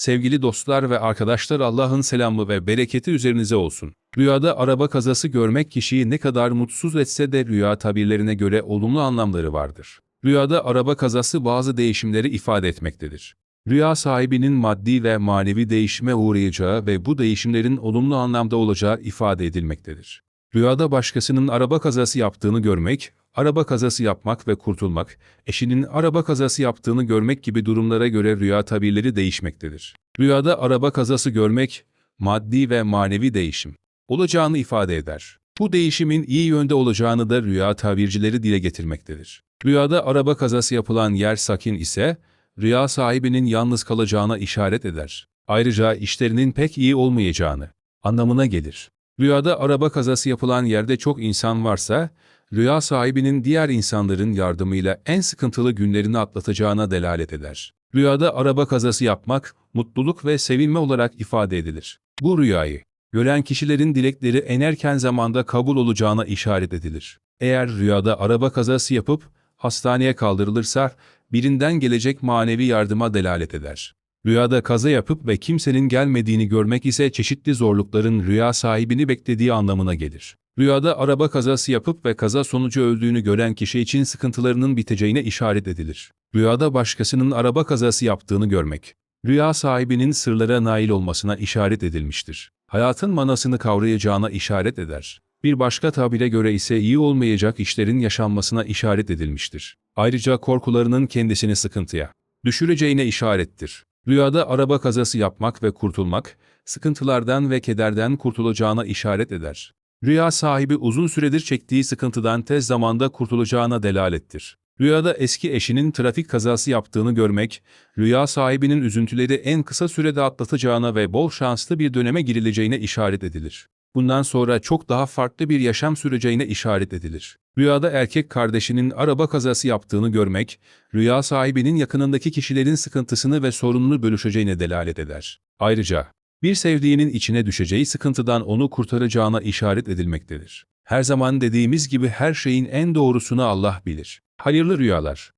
Sevgili dostlar ve arkadaşlar Allah'ın selamı ve bereketi üzerinize olsun. Rüyada araba kazası görmek kişiyi ne kadar mutsuz etse de rüya tabirlerine göre olumlu anlamları vardır. Rüyada araba kazası bazı değişimleri ifade etmektedir. Rüya sahibinin maddi ve manevi değişime uğrayacağı ve bu değişimlerin olumlu anlamda olacağı ifade edilmektedir. Rüyada başkasının araba kazası yaptığını görmek, araba kazası yapmak ve kurtulmak, eşinin araba kazası yaptığını görmek gibi durumlara göre rüya tabirleri değişmektedir. Rüyada araba kazası görmek, maddi ve manevi değişim olacağını ifade eder. Bu değişimin iyi yönde olacağını da rüya tabircileri dile getirmektedir. Rüyada araba kazası yapılan yer sakin ise, rüya sahibinin yalnız kalacağına işaret eder. Ayrıca işlerinin pek iyi olmayacağını anlamına gelir. Rüyada araba kazası yapılan yerde çok insan varsa, rüya sahibinin diğer insanların yardımıyla en sıkıntılı günlerini atlatacağına delalet eder. Rüyada araba kazası yapmak, mutluluk ve sevinme olarak ifade edilir. Bu rüyayı, gören kişilerin dilekleri en erken zamanda kabul olacağına işaret edilir. Eğer rüyada araba kazası yapıp, hastaneye kaldırılırsa, birinden gelecek manevi yardıma delalet eder. Rüyada kaza yapıp ve kimsenin gelmediğini görmek ise çeşitli zorlukların rüya sahibini beklediği anlamına gelir. Rüyada araba kazası yapıp ve kaza sonucu öldüğünü gören kişi için sıkıntılarının biteceğine işaret edilir. Rüyada başkasının araba kazası yaptığını görmek, rüya sahibinin sırlara nail olmasına işaret edilmiştir. Hayatın manasını kavrayacağına işaret eder. Bir başka tabire göre ise iyi olmayacak işlerin yaşanmasına işaret edilmiştir. Ayrıca korkularının kendisini sıkıntıya düşüreceğine işarettir. Rüyada araba kazası yapmak ve kurtulmak, sıkıntılardan ve kederden kurtulacağına işaret eder. Rüya sahibi uzun süredir çektiği sıkıntıdan tez zamanda kurtulacağına delalettir. Rüyada eski eşinin trafik kazası yaptığını görmek, rüya sahibinin üzüntüleri en kısa sürede atlatacağına ve bol şanslı bir döneme girileceğine işaret edilir. Bundan sonra çok daha farklı bir yaşam süreceğine işaret edilir. Rüyada erkek kardeşinin araba kazası yaptığını görmek, rüya sahibinin yakınındaki kişilerin sıkıntısını ve sorununu bölüşeceğine delalet eder. Ayrıca, bir sevdiğinin içine düşeceği sıkıntıdan onu kurtaracağına işaret edilmektedir. Her zaman dediğimiz gibi her şeyin en doğrusunu Allah bilir. Hayırlı rüyalar.